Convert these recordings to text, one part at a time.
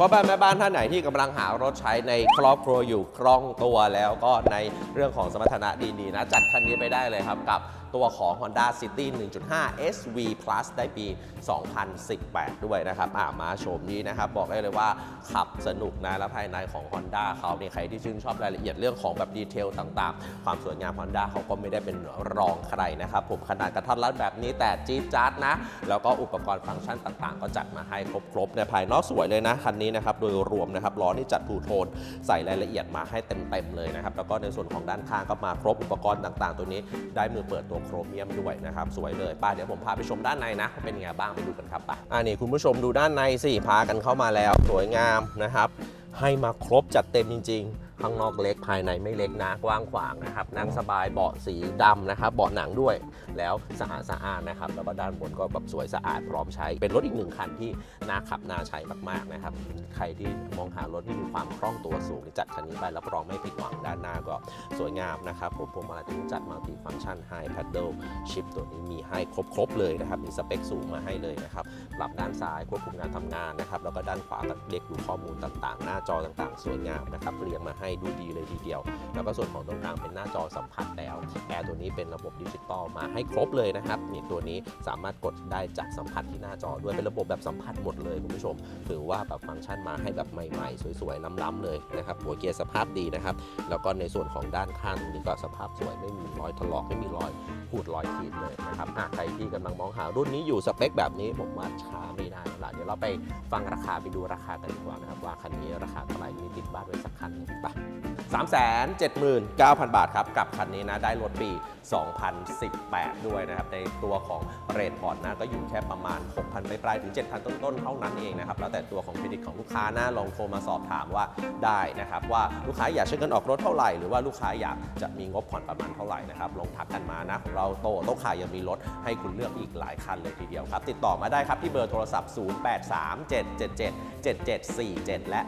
เพราะบ้านแม่บ้านท่านไหนที่กำลังหารถใช้ในครอบครัวอยู่คล่องตัวแล้วก็ในเรื่องของสมรรถนะดีๆนะ จัดคันนี้ไปได้เลยครับกับตัวของ Honda City 1.5 SV Plus ได้ปี 2018 ด้วยนะครับอ่ามาโฉมนี้นะครับ บอกได้เลยว่าขับสนุกนะและภายในของ Honda เขาเนี่ยใครที่ชื่นชอบรายละเอียดเรื่องของแบบดีเทลต่างๆ ความสวยงาม Honda เขาก็ไม่ได้เป็นรองใครนะครับ ผมขนาดกระทัดรัดแบบนี้แต่จี๊ดจ๊าดนะ แล้วก็อุปกรณ์ฟังก์ชันต่างๆ ก็จัดมาให้ครบๆในภายนอกสวยเลยนะคันนี้นะครับโดยรวมนะครับล้อนี่จัดทูโทนใส่รายละเอียดมาให้เต็มๆเลยนะครับแล้วก็ในส่วนของด้านข้างก็มาครบอุปกรณ์ต่าง ๆ ตัวนี้ได้มือเปิดตัวโครเมียมด้วยนะครับสวยเลยไป้าเดี๋ยวผมพาไปชมด้านในนะ เป็นไงบ้างไปดูกันครับไป้าอ่านี่คุณผู้ชมดูด้านในสิพากันเข้ามาแล้วสวยงามนะครับให้มาครบจัดเต็มจริง ๆ ข้างนอกเล็กภายในไม่เล็กนะกว้างขวางนะครับนั่งสบายเบาะสีดำนะครับเบาะหนังด้วยแล้วสะอาดสะอาดนะครับ แล้วก็ด้านบนก็แบบสวยสะอาดพร้อมใช้ เป็นรถอีกหนึ่งคันที่น่าขับน่าใช้มากๆนะครับ ใครที่มองหารถที่มีความคล่องตัวสูงจัดคันนี้ไปรับรองไม่ผิดหวังด้านหน้าก็สวยงามนะครับผมพวงมาลัยจัดมัลติฟังก์ชันไฮแพดเดิลชิปตัวนี้มีให้ครบๆเลยนะครับมีสเปคสูงมาให้เลยนะครับปรับด้านซ้ายควบคุมการทำงานนะครับแล้วก็ด้านขวาก็เด็กดูข้อมูลต่างๆ หน้าจอต่างๆ สวยงามนะครับเรียงมาให้ดูดีเลยทีเดียว แล้วก็ส่วนของตรงกลางเป็นหน้าจอสัมผัสแล้วแอร์ตัวนี้เป็นระบบดิจิตอลมาให้ครบเลยนะครับนี่ตัวนี้สามารถกดได้จากสัมผัสที่หน้าจอด้วยเป็นระบบแบบสัมผัสหมดเลยคุณผู้ชมถือว่าแบบฟังก์ชันมาให้แบบใหม่ๆ สวยๆล้ำๆเลยนะครับหัวเกียร์สภาพดีนะครับแล้วก็ในส่วนของด้านข้างตรงนี้ก็สภาพสวยไม่มีรอยถลอกไม่มีรอยขูดรอยขีดเลยนะครับใครที่กำลังมองหารุ่นนี้อยู่สเปคแบบนี้ผมว่าช้าไม่ได้แล้วล่ะเดี๋ยวเราไปฟังราคาไปดูราคากันดีกว่านะครับว่าคันนี้ราคาเท่าไหร่มีติดบ้านไว้สักคันหนึ่งไป 379,000 บาทครับ กับคันนี้นะได้รถปี 2018 ด้วยนะครับ ในตัวของเรทผ่อนนะ ก็อยู่แค่ประมาณ 6,000ปปลายๆถึง 7,000 ต้นๆ เท่านั้นเองนะครับ แล้วแต่ตัวของเครดิตของลูกค้านะ ลองโทรมาสอบถามว่าได้นะครับ ว่าลูกค้าอยากใช้เงินออกรถเท่าไหร่ หรือว่าลูกค้าอยากจะมีงบผ่อนประมาณเท่าไหร่นะครับ ลองทักกันมานะของเราโตโต๊ะขายยังมีรถให้คุณเลือกอีกหลายคันเลยทีเดียวครับ ติดต่อมาได้ครับที่เบอร์โทรศัพท์ 0837777747 และ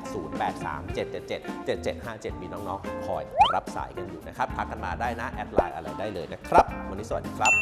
0837777757 มีน้องๆ คอยรับสายกันอยู่นะครับทักกันมาได้นะ แอดไลน์อะไรได้เลยนะครับ วันนี้สวัสดีครับ